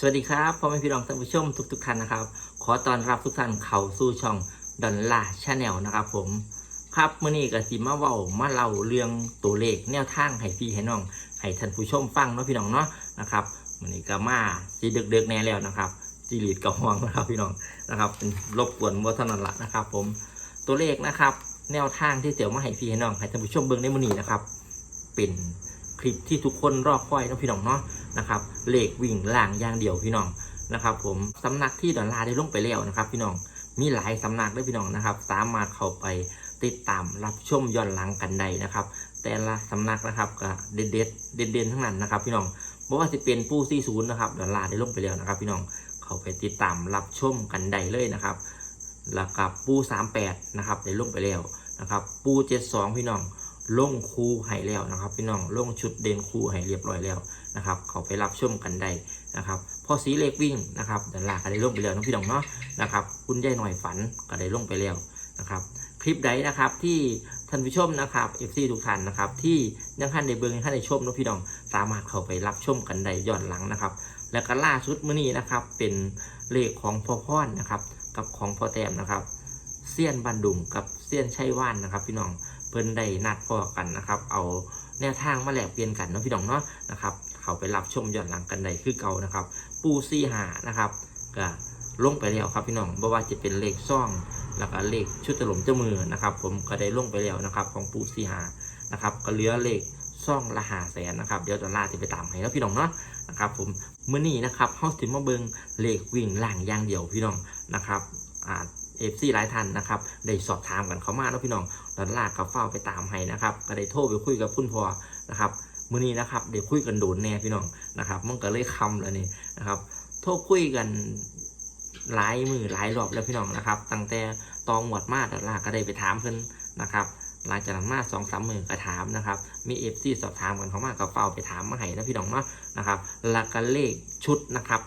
สวัสดีครับพ่อแม่พี่น้องท่านผู้ชมทุกๆท่านนะครับ ขอต้อนรับทุกท่านเข้าสู่ช่องดอนล่าชาแนลนะครับผมครับมื่อนี้ก็สิมาเว้ามาเล่าเรื่องตัวเลขแนวทางให้พี่ให้น้องให้ท่านผู้ชมฟังเนาะพี่น้องเนาะนะครับมื่อนี้ก็มาสีเด็กๆแน่แล้วนะครับจีรีดกับห่วงนะครับพี่น้องนะครับเป็นรบกวนวัฒนละนะครับ ผมตัวเลขนะครับ แนวทางที่เสี่ยวมาให้พี่ให้น้องให้ท่านผู้ชมเบิ่งในมื่อนี้นะครับ เป็นคลิปที่ทุกคนรอคอยเนาะพี่น้องเนาะ นะครับเลขวิ่งล่างอย่างเดียวพี่น้องนะครับ ผมสำนักที่ดอลลาร์ได้ลงไปแล้วนะครับ พี่น้องมีหลายสำนักด้วยพี่น้องนะครับ สามารถเข้าไปติดตามรับชมย้อนหลังกันได้นะครับ แต่ละสำนักนะครับก็เด็ดเด็ดเด่นเด่นๆทั้งนั้นนะครับ พี่น้องบอกว่าจะเป็นปู้ซี่ศูนย์นะครับดอลลาร์ได้ลงไปแล้วนะครับ พี่น้องเข้าไปติดตามรับชมกันได้เลยนะครับแล้วกับปูสามแปดนะครับได้ลงไปแล้วนะครับปูเจ็ดสองพี่น้อง ลงคูให้แล้วนะครับ พี่น้องลงชุดเด่นคูให้เรียบร้อยแล้วนะครับ เขาไปรับชมกันได้นะครับพอสีเล็กวิ่งนะครับดอลลาร์ก็ได้ลงไปแล้วน้องพี่น้องเนาะนะครับ คุณยายหน่อยฝันก็ได้ลงไปแล้วนะครับ คลิปใดนะครับที่ท่านผู้ชมนะครับเอฟซีทุกท่านนะครับ ที่ยังท่านในเบิ้งยังท่านในชมน้องพี่น้องสามารถเข้าไปรับชมกันได้ย้อนหลังนะครับ แล้วก็ล่าสุดมื้อนี้นะครับ เป็นเลขของพ่อพ่อนนะครับ กับของพ่อแต้มนะครับเซียนบันดุงกับเซียนชัยว่านนะครับ พี่น้อง เพิ่นได้นัดพอกันนะครับ เอาแนวทางมาแลกเปลี่ยนกันเนาะพี่น้องเนาะนะครับ เขาไปรับชมย้อนหลังกันได้คือเก่านะครับ ปูซี่หานะครับก็ลงไปแล้วครับพี่น้องบ่ว่าจะเป็นเลขซ่องแล้วก็เลขชุดตลมเจ้ามือนะครับ ผมก็ได้ลงไปแล้วนะครับ ของปูซี่หานะครับ ก็เหลือเลขซ่องละหาแสนนะครับเดี๋ยวดอลลาร์จะไปตามให้แล้วพี่น้องเนาะนะครับผมเมื้อนี้นะครับเฮาสิมาเบิงเลขวิ่งล่างอย่างเดียวพี่น้องนะครับอ่า เอฟซีหลายท่านนะครับได้สอบถามกันเขามาเนาะพี่น้องดอลลาร์กับเฝ้าไปตามให้นะครับ ก็ได้โทรไปคุยกับคุณพ่อนะครับมื้อนี้นะครับเดี๋ยวคุยกันโดนแน่พี่น้องนะครับมันก็เลยคำแล้วนี่นะครับโทรคุยกันหลายมือหลายรอบแล้วพี่น้องนะครับ ตั้งแต่ตองหมวดมาดอลาก็ได้ไปถามเพิ่นนะครับหลังจากนั้นมาสองสามมือก็ถามนะครับ มีเอฟซีสอบถามกันเขามากกับเฝ้าไปถามมาให้นะพี่น้องเนาะนะครับแล้วก็เลขชุดนะครับ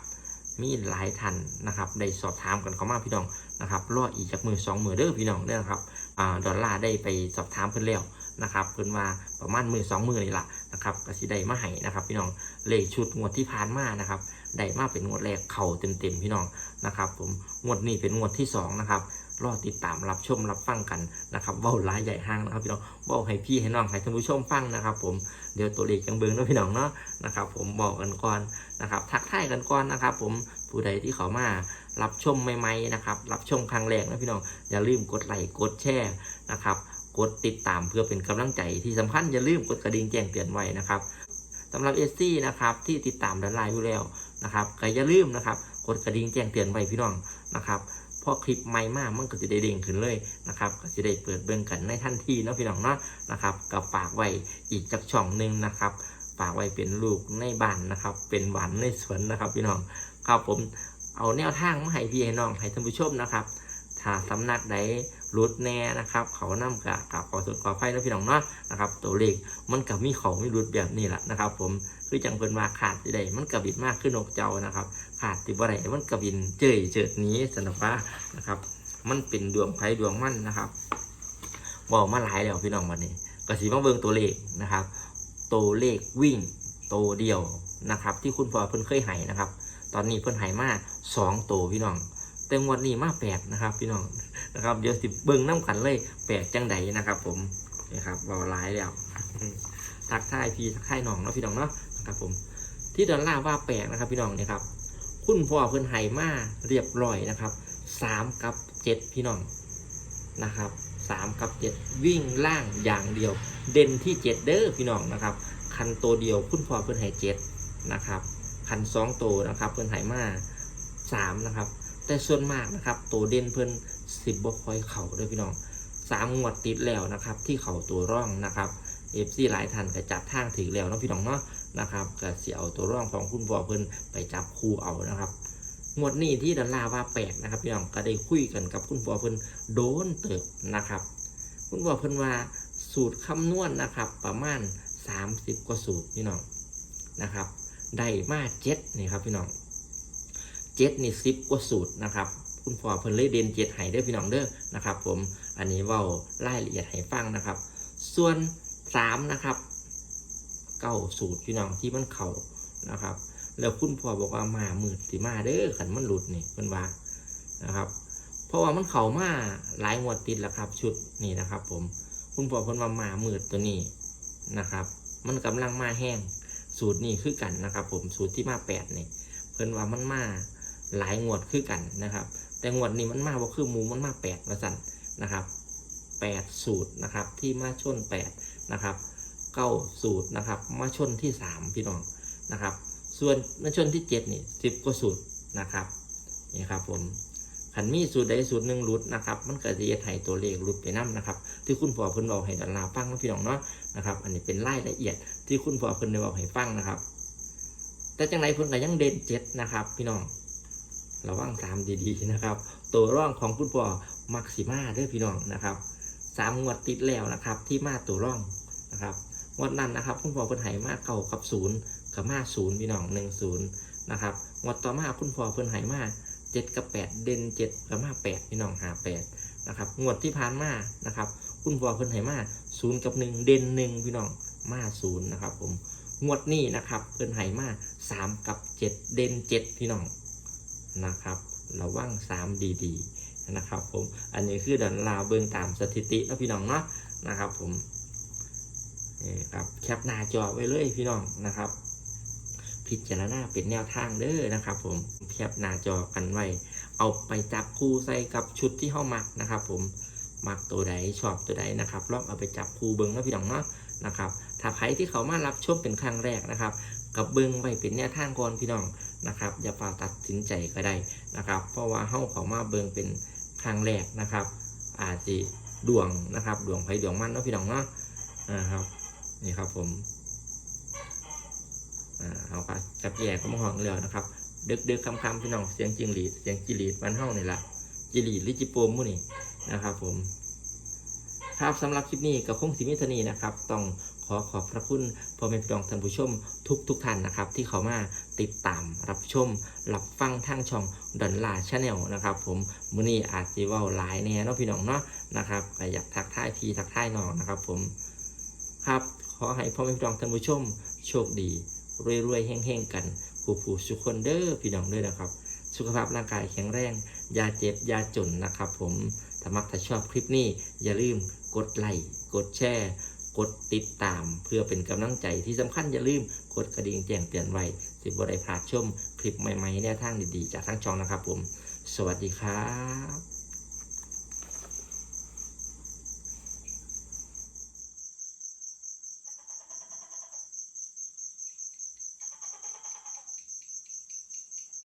มีหลายท่านนะครับได้สอบถามกันเขามาพี่น้องนะครับรออีกจากมือสองมือเด้อพี่น้องเด้อนะครับอ่าดอลลาร์ได้ไปสอบถามเพิ่นแล้วนะครับเพิ่นว่าประมาณมือสองมือนี่ละนะครับกสิได้มาให้นะครับ พี่น้องเลขชุดงวดที่ผ่านมานะครับได้มาเป็นงวดแรกเข่าเต็มๆพี่น้องนะครับ ผมงวดนี้เป็นงวดที่สองนะครับ รอติดตามรับชมรับฟังกันนะครับเว้าหลายใหญ่ห้างนะครับพี่น้องเว้าให้พี่ให้น้องให้ท่านผู้ชมฟังนะครับ ผมเดี๋ยวตัวเลขจังเบิงนะพี่น้องเนาะนะครับ ผมบอกกันก่อนนะครับทักทายกันก่อนนะครับ ผมผู้ใดที่เขามารับชมใหม่ๆนะครับ รับชมครั้งแรกนะพี่น้องอย่าลืมกดไลค์กดแชร์นะครับ กดติดตามเพื่อเป็นกำลังใจที่สำคัญอย่าลืมกดกระดิ่งแจ้งเตือนไว้นะครับสำหรับเอซี่นะครับที่ติดตามด้านไลน์อยู่แล้วนะครับก็อย่าลืมนะครับ กดกระดิ่งแจ้งเตือนไว้พี่น้องนะครับ พอคลิปใหม่มากมันก็จะได้เด้งขึ้นเลยนะครับก็จะได้เปิดเบิ่งกันในทันทีนะพี่น้องเนาะนะครับกับฝากไว้อีกจากช่องหนึ่งนะครับฝากไว้เป็นลูกในบ้านนะครับ เป็นหวานในสวนนะครับพี่น้องครับผมเอาแนวทางมาให้พี่ให้น้องให้ท่านผู้ชมนะครับ ถ้าสำนักใดรุดแน่นะครับ เขานำกะกับขอสุดขอไฟนะพี่น้องเนาะนะครับ ตัวเลขมันกับมีเขาไม่รุดแบบนี้แหละนะครับ ผมคือจังเพิ่นว่าขาดที่ใดมันกระบิดมากขึ้นนกเจ้านะครับ ขาดติบ่ได้มันกระบินเจยเจิดนี้สนับว่านะครับ มันเป็นดวงไพ่ดวงมั่นนะครับบอกมาหลายแล้วพี่น้องวันนี้ก็สีมาเบิ่งตัวเลขนะครับ ตัวเลขวิ่งตัวเดียวนะครับ ที่คุณพ่อเพิ่นเคยให้นะครับ ตอนนี้เพิ่นให้มาสองตัวพี่น้อง แต่งวดนี้มาแปลกนะครับพี่น้องนะครับเดี๋ยวสิเบิ่งน้ำกันเลยแปลกจังใดนะครับ ผมนะครับเบาหลายแล้วทักทายพี่ทักทายน้องเนาะพี่น้องเนาะนะครับผมที่ดอลลาร์ว่าแปลกนะครับ พี่น้องเนี่ยครับ คุณพ่อเพิ่นไห้มาเรียบร้อยนะครับสามกับเจ็ดพี่น้องนะครับสามกับเจ็ดวิ่งล่างอย่างเดียว เด่นที่เจ็ดเด้อพี่น้องนะครับ คันตัวเดียวคุณพ่อเพิ่นไห้เจ็ดนะครับ คันสองตัวนะครับ เพิ่นไห้มาสามนะครับ แต่ส่วนมากนะครับ ตัวเด่นเพิ่นสิบบ่คอยเข่าด้วยพี่น้องสามงวดติดแล้วนะครับ ที่เข่าตัวร่องนะครับเอฟซีหลายท่านก็จับทางถึงแล้วเนาะพี่น้องเนาะนะครับก็เสียเอาตัวร่องของคุณพ่อเพิ่นไปจับคู่เอานะครับงวดนี้ที่ดอลลาร์ว่าแปลกนะครับพี่น้องก็ได้คุยกันกับคุณพ่อเพิ่นโดนเติบนะครับ คุณพ่อเพิ่นว่าสูตรคำนวณนะครับ ประมาณ 30 กว่าสูตรพี่น้องนะครับได้มาเจ็ดนี่ครับพี่น้อง จ็ดนี่สิบกว่าสูตรนะครับ คุณพ่อเพิ่นเลยเด่นเจ็ดให้เด้อพี่น้องเด้อนะครับ ผมอันนี้เว้ารายละเอียดให้ฟังนะครับ ส่วนสามนะครับเก้าสูตรพี่น้องที่มันเข่านะครับ แล้วคุณพ่อบอกว่ามามืดสิมาเด้อขันมันหลุดนี่เพิ่นว่านะครับ เพราะว่ามันเข้ามาหลายงวดติดแล้วครับ ชุดนี่นะครับ ผมคุณพ่อเพิ่นว่ามามืดตัวนี้นะครับ มันกำลังมาแห้งสูตรนี้คือกันนะครับ ผมสูตรที่มาแปดนี่เพิ่นว่ามันมา หลายงวดคือกันนะครับ แต่งวดนี้มันมากว่าคือมูมันมากแปดมาสั่นนะครับแปดสูตรนะครับที่มาชนแปดนะครับเก้าสูตรนะครับมาชนที่สามพี่น้องนะครับ ส่วนมาชนที่เจ็ดนี่สิบกว่าสูตรนะครับนี่ครับผมขันมีสูตรใดสูตรหนึ่งรุดนะครับ มันก็จะเฮ็ดให้ตัวเลขรุดไปนํนะครับ ที่คุณพ่อเพิ่นบอกให้ดาราฟังนะพี่น้องเนาะนะครับ อันนี้เป็นรายละเอียดที่คุณพ่อเพิ่นได้บอกให้ฟังนะครับ แต่จังไรเพิ่นก็ยังเด่นเจ็ดนะครับ พี่น้อง ระวังสามดีๆนะครับ ตัวร่องของคุณพ่อมักซิมาเด้อพี่น้องนะครับสามงวดติดแล้วนะครับ ที่มาตัวร่องนะครับงวดนั้นนะครับ คุณพ่อเพิ่นไหมาเก่ากับศูนย์กับมาศูนย์พี่น้องหนึ่งศูนย์นะครับงวดต่อมาคุณพ่อเพิ่นไหมาเจ็ดกับแปดเด่นเจ็ดกับมาแปดพี่น้องหาแปดนะครับงวดที่ผ่านมานะครับ คุณพ่อเพิ่นไหมาศูนย์กับหนึ่งเด่นหนึ่งพี่น้องมาศูนย์นะครับ ผมงวดนี้นะครับเพิ่นไหมาสามกับเจ็ดเด่นเจ็ดพี่น้อง นะครับ ระวังสามดีๆนะครับผม อันนี้คือดันลาวเบิงตามสถิติแล้วพี่น้องเนาะนะครับผมนี่ครับแคปหน้าจอไว้เลยพี่น้องนะครับ พิจารณาเป็นแนวทางเด้อนะครับ ผมแคปหน้าจอกันไว้ เอาไปจับคู่ใส่กับชุดที่เข้ามักนะครับผมมักตัวใดชอบตัวใดนะครับลองเอาไปจับคู่เบิงแล้วพี่น้องเนาะนะครับถ้าใครที่เขามารับชมเป็นครั้งแรกนะครับ กับเบิงไว้เป็นแนวทางก่อนพี่น้อง นะครับอย่าเป่าตัดสินใจก็ได้นะครับ เพราะว่าเฮ้าเขามาเบิงเป็นครั้งแรกนะครับ อาจจะดวงนะครับดวงไผดวงมันเนาะพี่น้องเนาะนะครับนี่ครับผมเอาไปจับแย่ก็มาห้องแล้วนะครับเดึกเดึกคำคำพี่น้องเสียงจิงหรีดเสียงจิหรีดมันเฮ้านี่ละจิหรีดหรือจิโปมมู่นี่นะครับผมครับสำหรับคลิปนี้ก็คงสิมิทนีนะครับ ต้อง ขอขอบพระคุณพ่อแม่พี่น้องท่านผู้ชมทุกทุกท่านนะครับ ที่เขามาติดตามรับชมรับฟังทางช่องดอนลาชาแนลนะครับ ผมมื้อนี้อาจจะเว่าหลายแน่เนาะพี่น้องเนาะนะครับก็อยากทักทายพี่ทักทายน้องนะครับ ผมครับขอให้พ่อแม่พี่น้องท่านผู้ชมโชคดีรวยๆแห้งๆกันผู้ผู้สุขคนเด้อพี่น้องเด้อนะครับ สุขภาพร่างกายแข็งแรงอย่าเจ็บอย่าจนนะครับ ผมถ้ามักถ้าชอบคลิปนี้อย่าลืมกดไลค์กดแชร์ กดติดตาม เพื่อเป็นกำลังใจที่สำคัญอย่าลืมกดกระดิ่งแจ้งเตือนไว้สิบวได้พลาดชมคลิปใหม่ๆแนวทางดีๆ จากทั้งช่องนะครับผม สวัสดีครับ